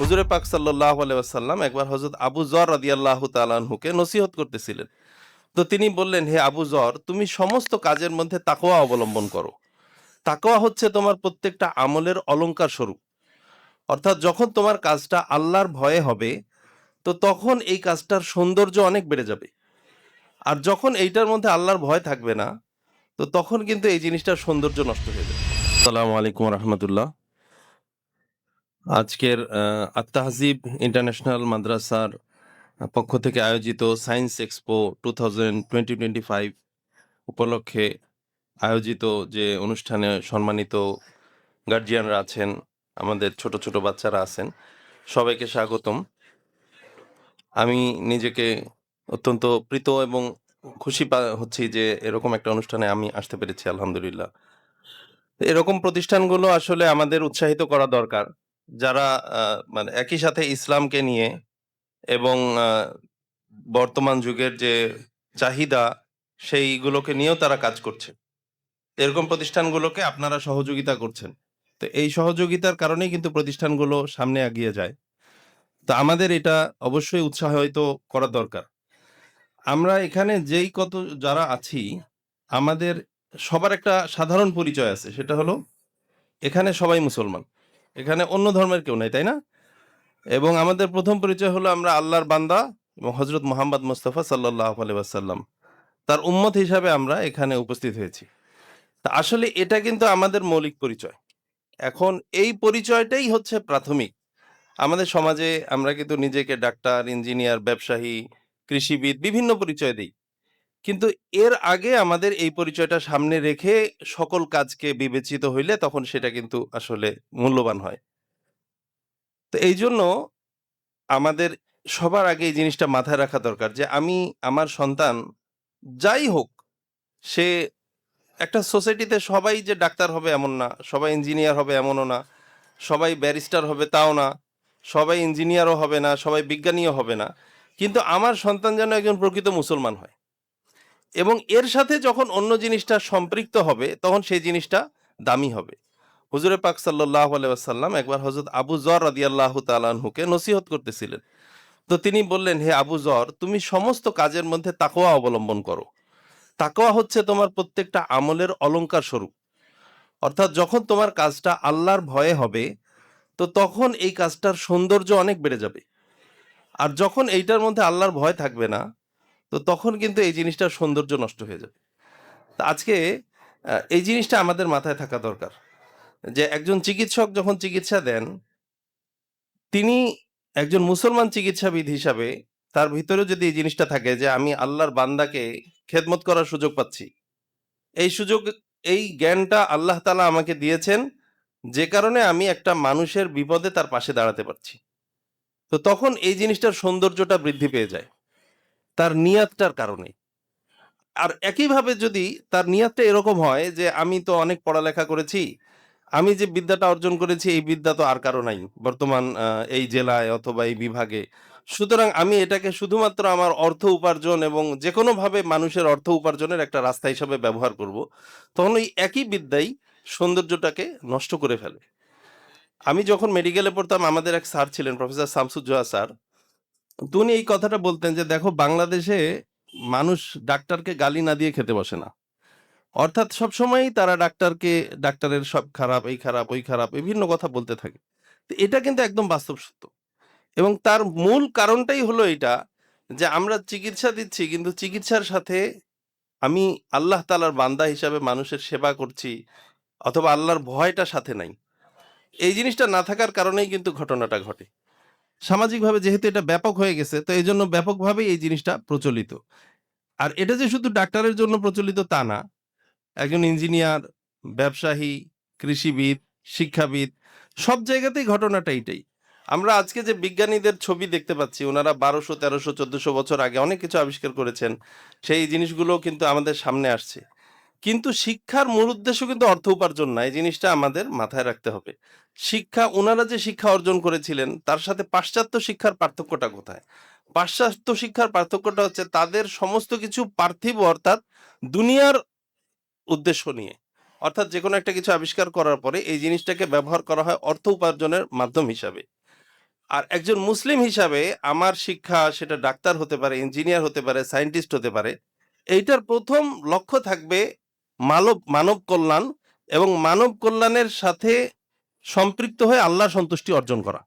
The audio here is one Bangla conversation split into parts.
হুজুরে পাক সাল্লাহ আলাইসাল্লাম একবার হজরত আবু জর রাদিয়াল্লাহু তালানহুকে নসিহত করতেছিলেন। তো তিনি বললেন, হে আবু জর তুমি সমস্ত কাজের মধ্যে তাকোয়া অবলম্বন করো। তাকোয়া হচ্ছে তোমার প্রত্যেকটা আমলের অলঙ্কার স্বরূপ। অর্থাৎ যখন তোমার কাজটা আল্লাহর ভয়ে হবে, তো তখন এই কাজটার সৌন্দর্য অনেক বেড়ে যাবে। আর যখন এইটার মধ্যে আল্লাহর ভয় থাকবে না, তো তখন কিন্তু এই জিনিসটার সৌন্দর্য নষ্ট হয়ে যাবে। আসসালামু আলাইকুম রহমতুল্লাহ। আজকের আত্মাহাজিব ইন্টারন্যাশনাল মাদ্রাসার পক্ষ থেকে আয়োজিত science expo two thousand twenty twenty five উপলক্ষে আয়োজিত যে অনুষ্ঠানে সম্মানিত গার্জিয়ানরা আছেন, আমাদের ছোট ছোট বাচ্চারা আছেন, সবাইকে স্বাগতম। আমি নিজেকে অত্যন্ত প্রীত এবং খুশি হচ্ছি যে এরকম একটা অনুষ্ঠানে আমি আসতে পেরেছি, আলহামদুলিল্লাহ। এরকম প্রতিষ্ঠানগুলো আসলে আমাদের উৎসাহিত করা দরকার। যারা মানে একই সাথে ইসলামকে নিয়ে এবং বর্তমান যুগের যে চাহিদা, সেইগুলোকে নিয়েও তারা কাজ করছে। এরকম প্রতিষ্ঠানগুলোকে আপনারা সহযোগিতা করছেন। তো এই সহযোগিতার কারণেই কিন্তু প্রতিষ্ঠানগুলো সামনে এগিয়ে যায়। তো আমাদের এটা অবশ্যই উৎসাহিত করা দরকার। আমরা এখানে যেই কত, যারা আছি, আমাদের সবার একটা সাধারণ পরিচয় আছে, সেটা হলো, এখানে সবাই মুসলমান। এখানে অন্য ধর্মের কেউ নাই, তাই না? এবং আমাদের প্রথম পরিচয় হলো আমরা আল্লাহর বান্দা এবং হজরত মোহাম্মদ মুস্তফা সাল্লাহ আলাইসাল্লাম তার উম্মত হিসাবে আমরা এখানে উপস্থিত হয়েছি। তা আসলে এটা কিন্তু আমাদের মৌলিক পরিচয়। এখন এই পরিচয়টাই হচ্ছে প্রাথমিক। আমাদের সমাজে আমরা কিন্তু নিজেকে ডাক্তার, ইঞ্জিনিয়ার, ব্যবসায়ী, কৃষিবিদ বিভিন্ন পরিচয় দিই। কিন্তু এর আগে আমাদের এই পরিচয়টা সামনে রেখে সকল কাজকে বিবেচিত হইলে তখন সেটা কিন্তু আসলে মূল্যবান হয়। তো এই জন্য আমাদের সবার আগে এই জিনিসটা মাথায় রাখা দরকার যে আমি, আমার সন্তান যাই হোক, সে একটা সোসাইটিতে সবাই যে ডাক্তার হবে এমন না, সবাই ইঞ্জিনিয়ার হবে এমনও না, সবাই ব্যারিস্টার হবে তাও না, সবাই ইঞ্জিনিয়ারও হবে না, সবাই বিজ্ঞানীও হবে না, কিন্তু আমার সন্তান যেন একজন প্রকৃত মুসলমান হয়। এবং এর সাথে যখন অন্য জিনিসটা সম্পৃক্ত হবে, তখন সেই জিনিসটা দামি হবে। হুজুরে পাক সাল্লাহ আলাইসাল্লাম একবার হজরত আবু জর রাদিয়াল্লাহু তালানহুকে নসিহত করতেছিলেন। তো তিনি বললেন, হে আবু জর, তুমি সমস্ত কাজের মধ্যে তাকোয়া অবলম্বন করো। তাকোয়া হচ্ছে তোমার প্রত্যেকটা আমলের অলঙ্কার স্বরূপ। অর্থাৎ যখন তোমার কাজটা আল্লাহর ভয়ে হবে, তো তখন এই কাজটার সৌন্দর্য অনেক বেড়ে যাবে। আর যখন এইটার মধ্যে আল্লাহর ভয় থাকবে না তো তখন কিন্তু এই জিনিসটার সৌন্দর্য নষ্ট হয়ে যাবে। তা আজকে এই জিনিসটা আমাদের মাথায় থাকা দরকার যে একজন চিকিৎসক যখন চিকিৎসা দেন, তিনি একজন মুসলমান চিকিৎসাবিদ হিসাবে তার ভিতরে যদি এই জিনিসটা থাকে যে আমি আল্লাহর বান্দাকে খেদমত করার সুযোগ পাচ্ছি, এই সুযোগ, এই জ্ঞানটা আল্লাহ তালা আমাকে দিয়েছেন যে কারণে আমি একটা মানুষের বিপদে তার পাশে দাঁড়াতে পারছি। তো তখন এই জিনিসটার সৌন্দর্যটা বৃদ্ধি পেয়ে যায়। তার নিয়াতটার কারণে। আর একইভাবে যদি তার নিয়াতটা এরকম হয় যে, আমি তো অনেক পড়ালেখা করেছি, আমি যে বিদ্যাটা অর্জন করেছি, এই বিদ্যা তো আর কারও নাই বর্তমান এই জেলায় অথবা এই বিভাগে। সুতরাং আমি এটাকে শুধুমাত্র আমার অর্থ উপার্জন এবং যে কোনোভাবে মানুষের অর্থ উপার্জনের একটা রাস্তা হিসাবে ব্যবহার করব, তখন ওই একই বিদ্যাই সৌন্দর্যটাকে নষ্ট করে ফেলে। আমি যখন মেডিকেলে পড়তাম, আমাদের এক স্যার ছিলেন, প্রফেসর শামসুজ্জোহা স্যার তো উনি এই কথাটা বলতেন যে, দেখো, বাংলাদেশে মানুষ ডাক্তারকে গালি না দিয়ে খেতে বসে না। অর্থাৎ সব সবসময়ই তারা ডাক্তারকে, ডাক্তারের সব খারাপ, এই খারাপ, ওই খারাপ, বিভিন্ন কথা বলতে থাকে। তো এটা কিন্তু একদম বাস্তব সত্য। এবং তার মূল কারণটাই হলো এটা যে, আমরা চিকিৎসা দিচ্ছি, কিন্তু চিকিৎসার সাথে আমি আল্লাহ তালার বান্দা হিসাবে মানুষের সেবা করছি, অথবা আল্লাহর ভয়টা সাথে নাই। এই জিনিসটা না থাকার কারণেই কিন্তু ঘটনাটা ঘটে। সামাজিকভাবে যেহেতু এটা ব্যাপক হয়ে গেছে, তো এই জন্য ব্যাপকভাবেই এই জিনিসটা প্রচলিত। আর এটা যে শুধু ডাক্তারের জন্য প্রচলিত তা না, একজন ইঞ্জিনিয়ার, ব্যবসায়ী, কৃষিবিদ, শিক্ষাবিদ, সব জায়গাতেই ঘটনাটা এইটাই। আমরা আজকে যে বিজ্ঞানীদের ছবি দেখতে পাচ্ছি, ওনারা বারোশো, তেরোশো, চোদ্দশো বছর আগে অনেক কিছু আবিষ্কার করেছেন, সেই জিনিসগুলো কিন্তু আমাদের সামনে আসছে। কিন্তু শিক্ষার মূল উদ্দেশ্য কিন্তু অর্থ উপার্জন না, এই জিনিসটা আমাদের মাথায় রাখতে হবে। শিক্ষা ওনারা যে শিক্ষা অর্জন করেছিলেন, তার সাথে পাশ্চাত্য শিক্ষার পার্থক্যটা কোথায়? পাশ্চাত্য শিক্ষার পার্থক্যটা হচ্ছে তাদের সমস্ত কিছু পার্থিব অর্থাৎ দুনিয়ার উদ্দেশ্য নিয়ে। অর্থাৎ যে কোনো একটা কিছু আবিষ্কার করার পরে এই জিনিসটাকে ব্যবহার করা হয় অর্থ উপার্জনের মাধ্যম হিসাবে। আর একজন মুসলিম হিসাবে আমার শিক্ষা, সেটা ডাক্তার হতে পারে, ইঞ্জিনিয়ার হতে পারে, সায়েন্টিস্ট হতে পারে, এইটার প্রথম লক্ষ্য থাকবে মানব মানব কল্যাণ এবং মানব কল্যাণের সাথে সম্পৃক্ত হয়ে আল্লাহর সন্তুষ্টি অর্জন করা।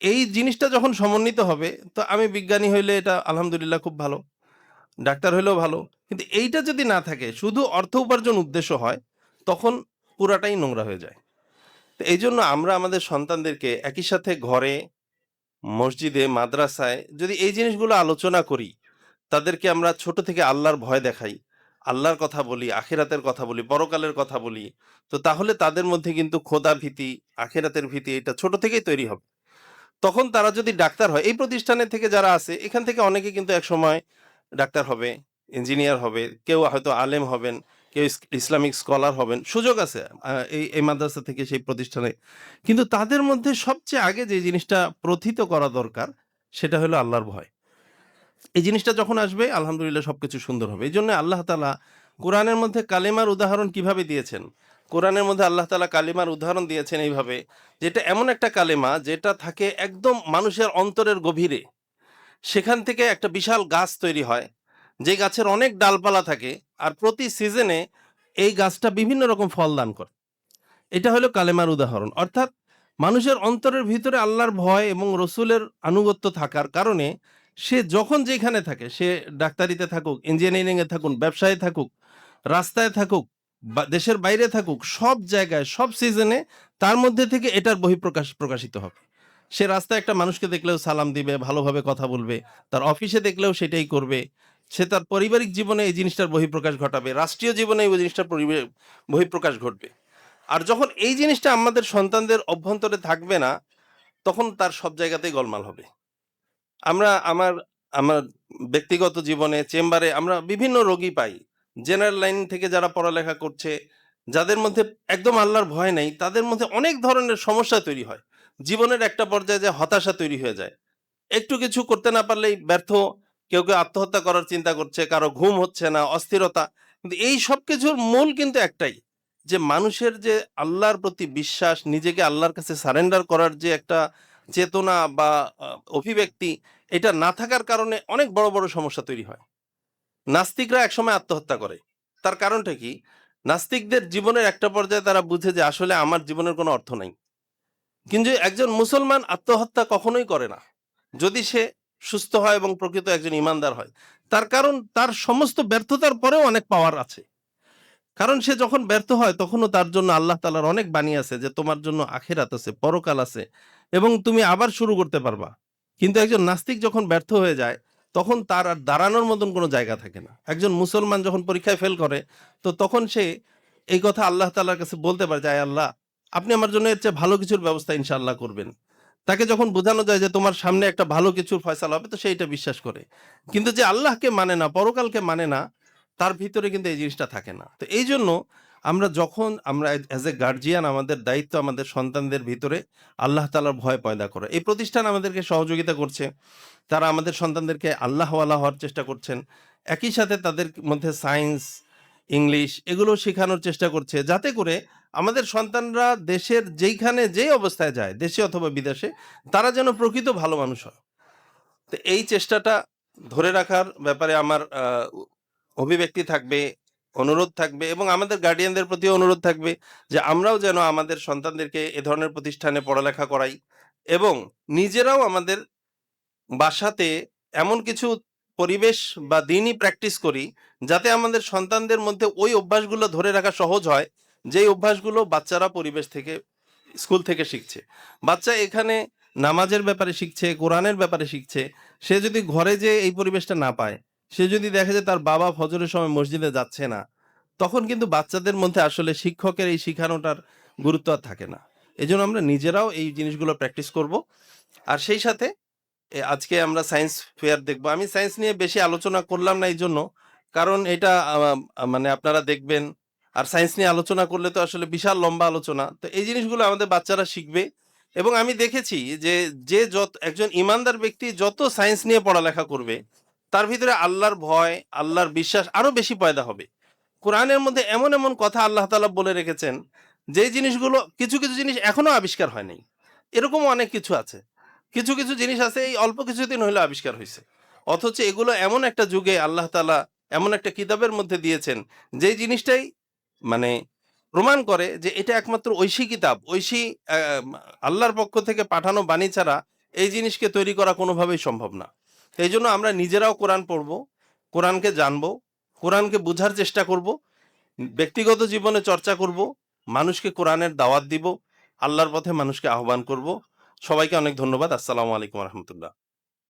এই জিনিসটা যখন সমন্বিত হবে, তো আমি বিজ্ঞানী হইলে এটা আলহামদুলিল্লাহ খুব ভালো, ডাক্তার হইলেও ভালো, কিন্তু এইটা যদি না থাকে, শুধু অর্থ উপার্জন উদ্দেশ্য হয়, তখন পুরাটাই নোংরা হয়ে যায়। তো এই জন্য আমরা আমাদের সন্তানদেরকে একই সাথে ঘরে, মসজিদে, মাদ্রাসায় যদি এই জিনিসগুলো আলোচনা করি, তাদেরকে আমরা ছোট থেকে আল্লাহর ভয় দেখাই আল্লাহর কথা বলি, আখেরাতের কথা বলি, পরকালের কথা বলি, তো তাহলে তাদের মধ্যে কিন্তু খোদা ভীতি, আখেরাতের ভীতি এটা ছোট থেকেই তৈরি হবে। তখন তারা যদি ডাক্তার হয়, এই প্রতিষ্ঠানে থেকে যারা আছে, এখান থেকে অনেকে কিন্তু এক সময় ডাক্তার হবে, ইঞ্জিনিয়ার হবে, কেউ হয়তো আলেম হবেন, কেউ ইসলামিক স্কলার হবেন, সুযোগ আছে এই এই মাদ্রাসা থেকে সেই প্রতিষ্ঠানে। কিন্তু তাদের মধ্যে সবচেয়ে আগে যে জিনিসটা প্রথিত করা দরকার, সেটা হলো আল্লাহর ভয়। এই জিনিসটা যখন আসবে, আলহামদুলিল্লাহ সবকিছু সুন্দর হবে। এই জন্য আল্লাহ তালা কোরআনের মধ্যে কালিমার উদাহরণ কীভাবে দিয়েছেন? কোরআনের মধ্যে আল্লাহ তালা কালিমার উদাহরণ দিয়েছেন এইভাবে, যেটা এমন একটা কালেমা যেটা থাকে একদম মানুষের অন্তরের গভীরে। সেখান থেকে একটা বিশাল গাছ তৈরি হয়। যে গাছের অনেক ডালপালা থাকে আর প্রতি সিজনে এই গাছটা বিভিন্ন রকম ফল দান করে। এটা হলো কালেমার উদাহরণ। অর্থাৎ মানুষের অন্তরের ভিতরে আল্লাহর ভয় এবং রসুলের আনুগত্য থাকার কারণে সে যখন যেখানে থাকে, সে ডাক্তারিতে থাকুক ইঞ্জিনিয়ারিংয়ে থাকুক, ব্যবসায় থাকুক, রাস্তায় থাকুক, বা দেশের বাইরে থাকুক, সব জায়গায়, সব সিজনে তার মধ্যে থেকে এটার বহিঃপ্রকাশ প্রকাশিত হবে। সে রাস্তায় একটা মানুষকে দেখলেও সালাম দিবে, ভালোভাবে কথা বলবে, তার অফিসে দেখলেও সেটাই করবে, সে তার পারিবারিক জীবনে এই জিনিসটার বহিঃপ্রকাশ ঘটাবে, রাষ্ট্রীয় জীবনে এই জিনিসটার বহিঃপ্রকাশ ঘটবে। আর যখন এই জিনিসটা আমাদের সন্তানদের অভ্যন্তরে থাকবে না, তখন তার সব জায়গাতেই গোলমাল হবে। আমরা আমার আমার ব্যক্তিগত জীবনে চেম্বারে আমরা বিভিন্ন রোগী পাই। জেনারেল লাইন থেকে যারা পড়ালেখা করছে, যাদের মধ্যে একদম আল্লাহর ভয় নেই, তাদের মধ্যে অনেক ধরনের সমস্যা তৈরি হয়। জীবনের একটা পর্যায়ে যে হতাশা তৈরি হয়ে যায়। একটু কিছু করতে না পারলেই ব্যর্থ, কেউ কেউ আত্মহত্যা করার চিন্তা করছে, কারও ঘুম হচ্ছে না, অস্থিরতা। কিন্তু এই সব কিছুর মূল কিন্তু একটাই, যে মানুষের যে আল্লাহর প্রতি বিশ্বাস, নিজেকে আল্লাহর কাছে সারেন্ডার করার যে একটা চেতনা বা অভিব্যক্তি এটা না থাকার কারণে অনেক বড় বড় সমস্যা তৈরি হয়। নাস্তিকরা একসময় আত্মহত্যা করে। তার কারণটা কি? নাস্তিকদের জীবনের একটা পর্যায়ে তারা বুঝে যে আসলে আমার জীবনের কোনো অর্থ নাই। কিন্তু একজন মুসলমান আত্মহত্যা কখনোই করে না। যদি সে সুস্থ হয় এবং প্রকৃত একজন ইমানদার হয়, তার কারণ তার সমস্ত ব্যর্থতার পরেও অনেক পাওয়ার আছে। কারণ সে যখন ব্যর্থ হয়, তখনও তার জন্য আল্লাহ তালার অনেক বাণী আছে যে তোমার জন্য আখেরাত আছে, পরকাল আছে এবং তুমি আবার শুরু করতে পারবা। কিন্তু একজন নাস্তিক যখন ব্যর্থ হয়ে যায়, তখন তার আর দাঁড়ানোর মতন কোনো জায়গা থাকে না। একজন মুসলমান যখন পরীক্ষায় ফেল করে, তো তখন সে এই কথা আল্লাহ তালার কাছে বলতে পারে যে, "আয় আল্লাহ, আপনি আমার জন্য এর চেয়ে ভালো কিছুর ব্যবস্থা ইনশাআল্লাহ করবেন। তাকে যখন বোঝানো যায় যে, তোমার সামনে একটা ভালো কিছুর ফয়সালা হবে, তো সে এটা বিশ্বাস করে। কিন্তু যে আল্লাহকে মানে না, পরকালকে মানে না, তার ভিতরে কিন্তু এই জিনিসটা থাকে না। তো এই জন্য আমরা যখন, আমরা অ্যাজ এ গার্জিয়ান আমাদের দায়িত্ব আমাদের সন্তানদের ভিতরে আল্লাহ তালার ভয় পয়দা করে। এই প্রতিষ্ঠান আমাদেরকে সহযোগিতা করছে। তারা আমাদের সন্তানদেরকে আল্লাহওয়ালা হওয়ার চেষ্টা করছেন। একই সাথে তাদের মধ্যে সায়েন্স ইংলিশ এগুলো শেখানোর চেষ্টা করছে যাতে করে আমাদের সন্তানরা দেশের যেইখানে যেই অবস্থায় যায়, দেশে অথবা বিদেশে, তারা যেন প্রকৃত ভালো মানুষ হয়। তো এই চেষ্টাটা ধরে রাখার ব্যাপারে আমার অভিব্যক্তি থাকবে। অনুরোধ থাকবে এবং আমাদের গার্ডিয়ানদের প্রতি অনুরোধ থাকবে যে আমরাও যেন আমাদের সন্তানদেরকে এ ধরনের প্রতিষ্ঠানে পড়ালেখা করাই এবং নিজেরাও আমাদের বাসাতে এমন কিছু পরিবেশ বা দিনই প্র্যাকটিস করি যাতে আমাদের সন্তানদের মধ্যে ওই অভ্যাসগুলো ধরে রাখা সহজ হয়, যেই অভ্যাসগুলো বাচ্চারা পরিবেশ থেকে, স্কুল থেকে শিখছে। বাচ্চা এখানে নামাজের ব্যাপারে শিখছে, কোরআনের ব্যাপারে শিখছে, সে যদি ঘরে যে এই পরিবেশটা না পায় সে যদি দেখে যে তার বাবা ফজরের সময় মসজিদে যাচ্ছে না, তখন কিন্তু বাচ্চাদের মধ্যে আসলে শিক্ষকের এই শিখানোটার গুরুত্ব আর থাকে না। এই জন্য আমরা নিজেরাও এই জিনিসগুলো প্র্যাকটিস করব। আর সেই সাথে আজকে আমরা সায়েন্স ফেয়ার দেখব। আমি সায়েন্স নিয়ে বেশি আলোচনা করলাম না এই জন্য কারণ এটা মানে আপনারা দেখবেন, আর সায়েন্স নিয়ে আলোচনা করলে তো আসলে বিশাল লম্বা আলোচনা। তো এই জিনিসগুলো আমাদের বাচ্চারা শিখবে। এবং আমি দেখেছি যে যে যত, একজন ইমানদার ব্যক্তি যত সায়েন্স নিয়ে পড়ালেখা করবে তার ভিতরে আল্লাহর ভয় আল্লাহর বিশ্বাস আরও বেশি পয়দা হবে কোরআনের মধ্যে এমন এমন কথা আল্লাহ তালা বলে রেখেছেন যে জিনিসগুলো কিছু কিছু জিনিস এখনও আবিষ্কার হয়নি এরকম অনেক কিছু আছে কিছু, কিছু জিনিস আছে এই অল্প কিছুদিন হইল আবিষ্কার হইছে। অথচ এগুলো এমন একটা যুগে আল্লাহ তালা এমন একটা কিতাবের মধ্যে দিয়েছেন, যেই জিনিসটাই মানে প্রমাণ করে যে এটা একমাত্র ঐশী কিতাব, ঐশী আল্লাহর পক্ষ থেকে পাঠানো বাণী ছাড়া এই জিনিসকে তৈরি করা কোনোভাবেই সম্ভব না। তো এইজন্য আমরা নিজেরাও কোরআন পড়ব কোরআনকে জানব কোরআনকে বুঝার চেষ্টা করব, ব্যক্তিগত জীবনে চর্চা করব, মানুষকে কোরআনের দাওয়াত দিব, আল্লাহর পথে মানুষকে আহ্বান করব। সবাইকে অনেক ধন্যবাদ। আসসালামু আলাইকুম রাহমাতুল্লাহ।